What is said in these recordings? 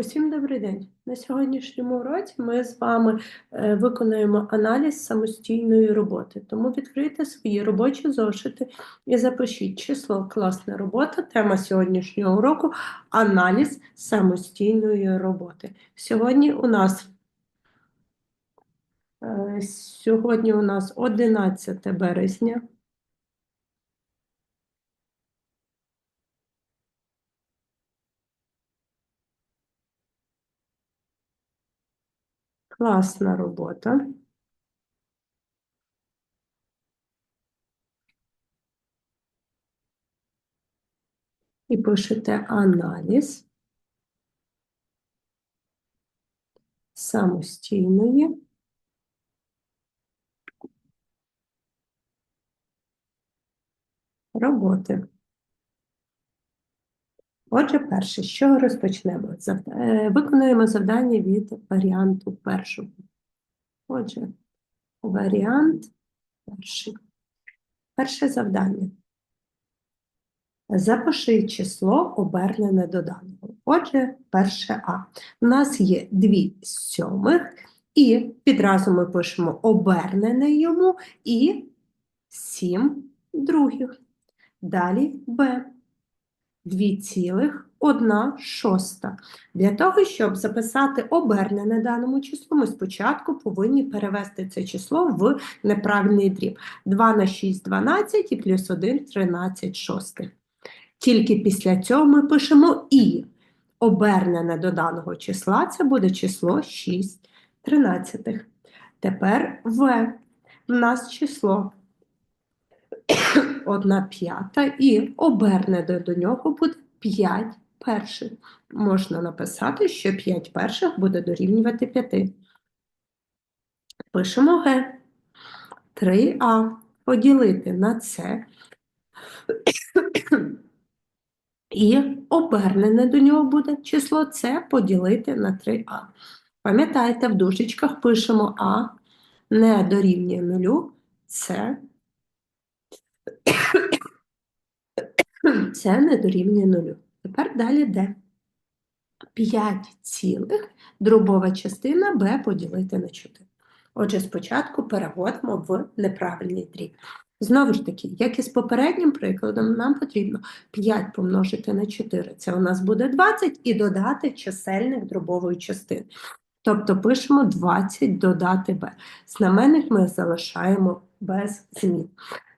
Усім добрий день! На сьогоднішньому уроці ми з вами е, виконуємо аналіз самостійної роботи. Тому відкрийте свої робочі зошити і запишіть число класна робота. Тема сьогоднішнього уроку аналіз самостійної роботи. Сьогодні у нас е, сьогодні у нас 11 березня. Класна робота. І пишете аналіз самостійної роботи. Отже, перше, з чого розпочнемо? Е, Виконуємо завдання від варіанту першого. Отже, варіант перший. Перше завдання. Запиши число обернене до даного. Отже, перше А. У нас є 2 сьомих, і відразу ми пишемо обернене йому і 7 других. Далі Б. 2,1 шоста. Для того, щоб записати обернене даному числу, ми спочатку повинні перевести це число в неправильний дріб. 2 на 6 – 12 і плюс 1 – 13 шостих. Тільки після цього ми пишемо і. Обернене до даного числа це буде число 6 тринадцятих. Тепер В. У нас число 1 п'ята і обернене до нього буде 5 перших. Можна написати, що 5 перших буде дорівнювати 5. Пишемо Г. 3А поділити на С і обернене до нього буде число С поділити на 3А. Пам'ятайте, в дужечках пишемо А не дорівнює нулю, С це не дорівнює нулю. Тепер далі Д. 5 цілих дробова частина b поділити на 4. Отже, спочатку переводимо в неправильний дріб. Знову ж таки, як і з попереднім прикладом, нам потрібно 5 помножити на 4. Це у нас буде 20 і додати чисельник дробової частини. Тобто пишемо 20 додати b. Знаменник ми залишаємо без змін.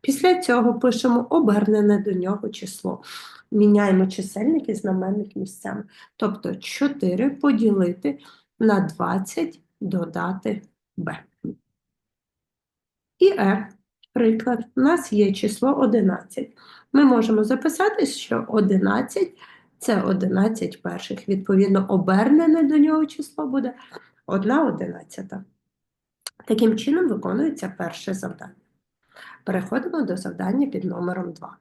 Після цього пишемо обернене до нього число. Міняємо чисельник і знаменник місцями. Тобто 4 поділити на 20 додати b. І Е. Приклад. У нас є число 11. Ми можемо записати, що 11 це 11 перших. Відповідно, обернене до нього число буде 1 одинадцята. Таким чином виконується перше завдання. Переходимо до завдання під номером 2.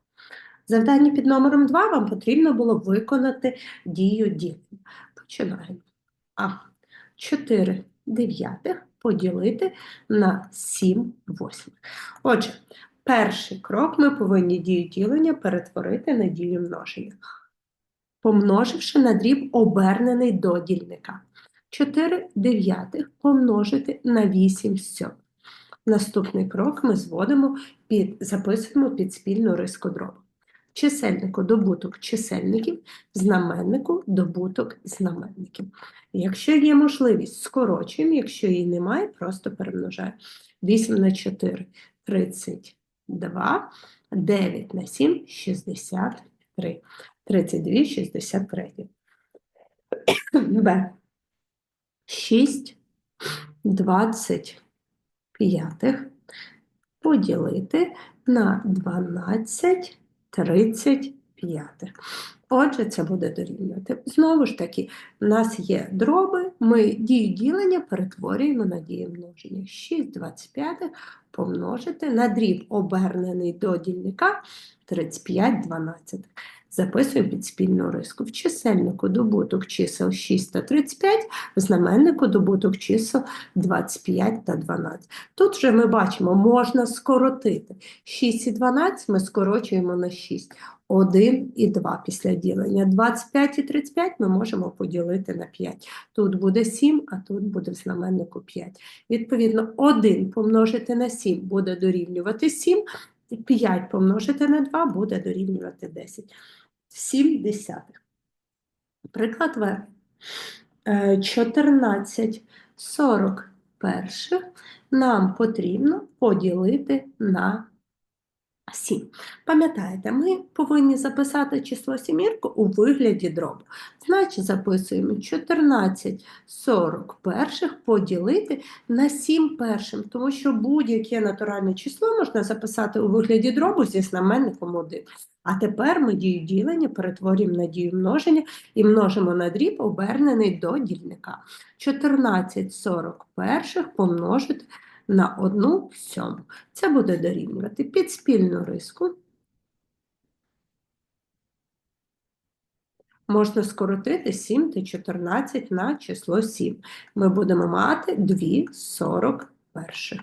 Завдання під номером 2 вам потрібно було виконати дію ділення. Починаємо. А. 4 дев'ятих поділити на 7 восьмих. Отже, перший крок ми повинні дію ділення перетворити на дію множення, помноживши на дріб обернений до дільника. 4 дев'ятих помножити на 8 сьомих. Наступний крок ми зводимо під, записуємо під спільну риску дробу. Чисельнику добуток чисельників, знаменнику добуток знаменників. Якщо є можливість, скорочуємо, якщо її немає, просто перемножаємо. 8 на 4 – 32, 9 на 7 – 63. 32 – 63. Б. 6, 20 п'ятих поділити на 12 35. Отже, це буде дорівнювати. Знову ж таки, в нас є дроби, ми дію ділення перетворюємо на дію множення. 6 25 помножити на дріб обернений до дільника 35 12. Записуємо під спільну риску. В чисельнику добуток чисел 6 та 35, в знаменнику добуток чисел 25 та 12. Тут вже ми бачимо, можна скоротити. 6 і 12 ми скорочуємо на 6. 1 і 2 після ділення. 25 і 35 ми можемо поділити на 5. Тут буде 7, а тут буде в знаменнику 5. Відповідно, 1 помножити на 7 буде дорівнювати 7, 5 помножити на 2 буде дорівнювати 10. 7 десятих. Приклад В. Е, 14 41 нам потрібно поділити на 7. Пам'ятаєте, ми повинні записати число сімірку у вигляді дробу. Значить, записуємо 14 41 поділити на 7 першим, тому що будь-яке натуральне число можна записати у вигляді дробу зі знаменником 1. А тепер ми дію ділення перетворюємо на дію множення і множимо на дріб, обернений до дільника. 14 41 помножити на 1 сьому. Це буде дорівнювати під спільну риску. Можна скоротити 7 та 14 на число 7. Ми будемо мати 2 41.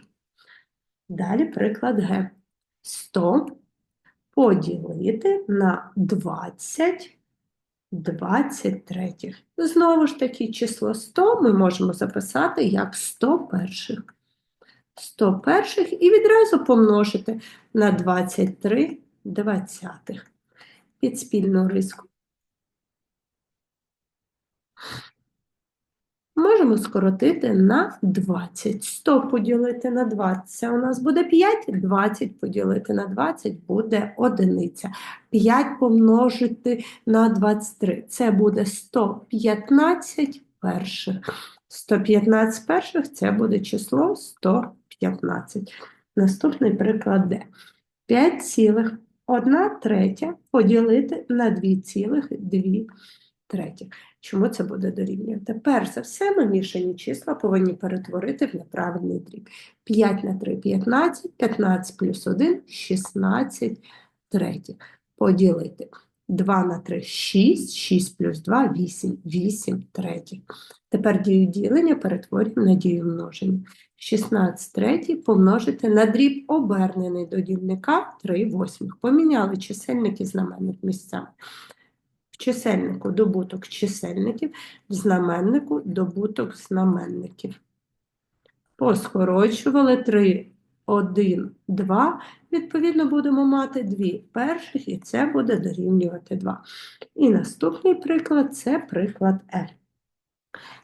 Далі приклад Г. 100 поділити на 20 23. Знову ж таки, число 100 ми можемо записати як 100 перших. 100 перших і відразу помножити на 23 двадцятих під спільну риску. Можемо скоротити на 20. 100 поділити на 20 це у нас буде 5, 20 поділити на 20 буде одиниця. 5 помножити на 23 це буде 115 перших. 115 перших це буде число 115. Наступний приклад Д. 5,1 третя поділити на 2,2 третіх. Чому це буде дорівнювати? Перш за все, ми мішані числа повинні перетворити в неправильний дріб. 5 на 3 – 15, 15 плюс 1 – 16 третіх. Поділити. 2 на 3 – 6, 6 плюс 2 – 8, 8 третіх. Тепер дію ділення перетворюємо на дію множення. 16 третій помножити на дріб обернений до дільника 3 восьмих. Поміняли чисельник і знаменник місцями. В чисельнику добуток чисельників, в знаменнику добуток знаменників. Поскорочували 3, 1, 2. Відповідно, будемо мати 2 перших, і це буде дорівнювати 2. І наступний приклад це приклад L.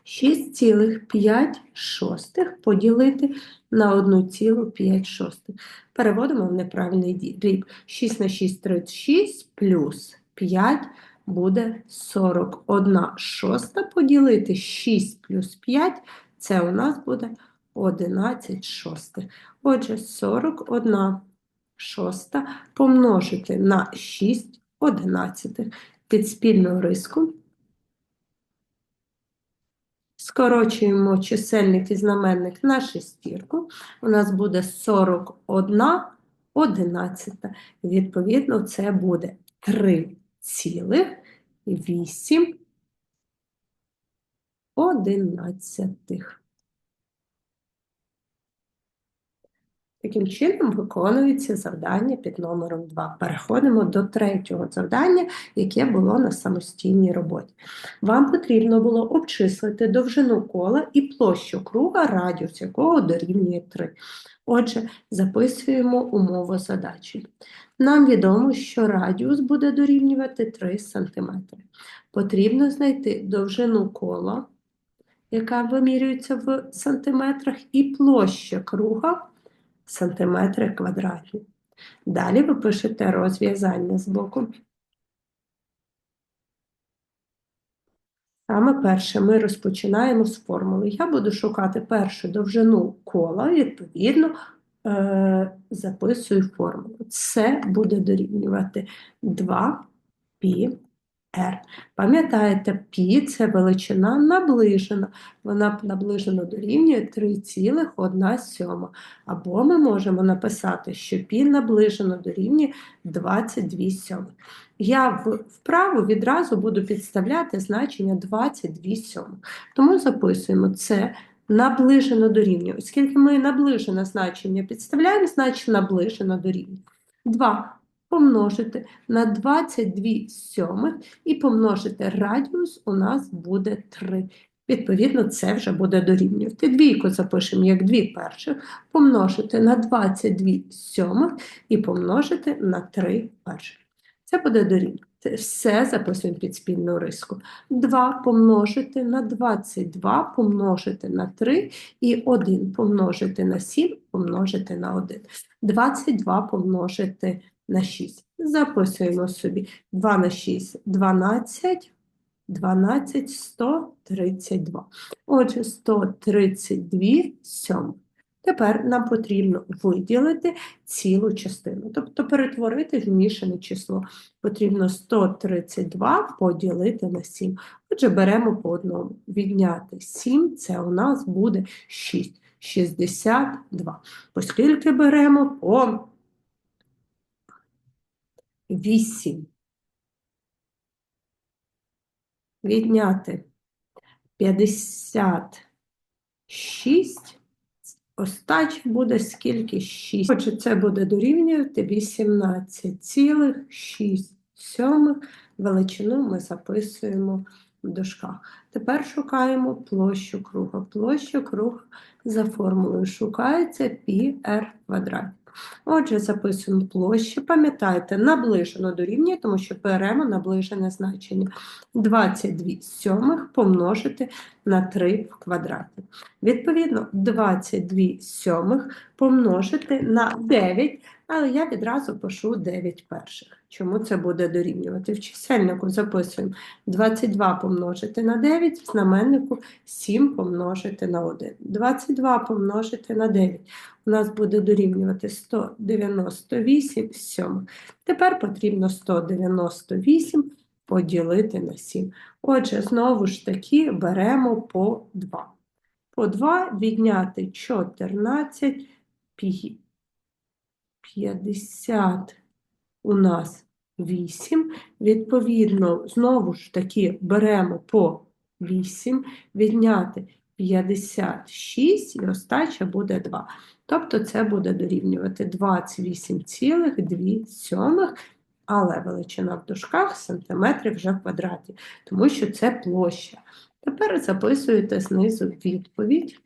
6,5 шостих поділити на 1,5 шостих. Переводимо в неправильний дріб. 6 на 6 – 36 плюс 5 буде 41 шоста поділити 6 плюс 5 – це у нас буде 11 шостих. Отже, 41 шоста помножити на 6 одинадцятих під спільну риску. Скорочуємо чисельник і знаменник на шестірку. У нас буде 41 одинадцята. Відповідно, це буде 3 цілих 8 одинадцятих. Таким чином виконується завдання під номером 2. Переходимо до третього завдання, яке було на самостійній роботі. Вам потрібно було обчислити довжину кола і площу круга, радіус якого дорівнює 3. Отже, записуємо умову задачі. Нам відомо, що радіус буде дорівнювати 3 см. Потрібно знайти довжину кола, яка вимірюється в сантиметрах, і площа круга сантиметри квадратні. Далі ви пишете розв'язання з боку. Саме перше ми розпочинаємо з формули. Я буду шукати першу довжину кола, відповідно, е записую формулу. Це буде дорівнювати 2 π R. Пам'ятаєте, π – це величина наближена. Вона наближено дорівнює 3,1 Або ми можемо написати, що π наближено дорівнює 22 сьомих. я вправу відразу буду підставляти значення 22 сьомих. Тому записуємо це наближено до рівня. Оскільки ми наближене значення підставляємо, значить наближено до рівня. 2 помножити на 22 сьомих і помножити радіус у нас буде 3. Відповідно, це вже буде дорівнювати. Двійку запишемо як 2 перших, помножити на 22 сьомих і помножити на 3 перших. Це буде дорівнювати. Все записуємо під спільну риску. 2 помножити на 22 помножити на 3 і 1 помножити на 7 помножити на 1. 22 помножити на 6. Записуємо собі 2 на 6 – 12, 12, 132. Отже, 132 сьомих. Тепер нам потрібно виділити цілу частину, тобто перетворити в мішане число. Потрібно 132 поділити на 7. Отже, беремо по одному. Відняти 7 – це у нас буде 6. 62. Оскільки беремо по 8. Відняти 56. Остача буде скільки? 6. Отже, це буде дорівнювати 18,6 сьомих. Величину ми записуємо в дужках. Тепер шукаємо площу круга. Площа круга за формулою шукається πr квадрат. Отже, записуємо площу. Пам'ятайте, наближено до рівня, тому що беремо наближене значення. 22 сьомих помножити на 3 в квадраті. Відповідно, 22 сьомих помножити на 9, але я відразу пишу 9 перших. Чому це буде дорівнювати? В чисельнику записуємо 22 помножити на 9, в знаменнику 7 помножити на 1. 22 помножити на 9 у нас буде дорівнювати 198 сьомих. Тепер потрібно 198 поділити на 7. Отже, знову ж таки беремо по 2. По 2 відняти 14, 50 у нас 8. Відповідно, знову ж таки беремо по 8, відняти 56 і остача буде 2. Тобто це буде дорівнювати 28,2 сьомих, але величина в дужках сантиметри вже в квадраті, тому що це площа. Тепер записуєте знизу відповідь.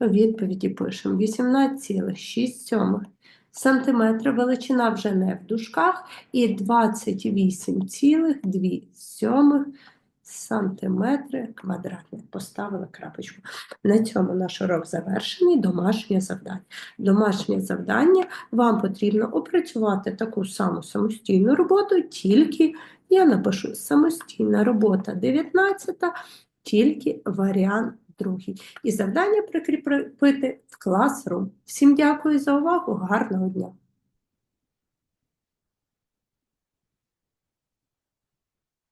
Відповіді пишемо 18,6 сьомих сантиметра, величина вже не в дужках, і 28,2 сьомих сантиметри квадратних. Поставили крапочку. На цьому наш урок завершений. Домашнє завдання. Домашнє завдання вам потрібно опрацювати таку саму самостійну роботу, тільки я напишу самостійна робота 19, тільки варіант другий. І завдання прикріпити в класрум. Всім дякую за увагу, гарного дня!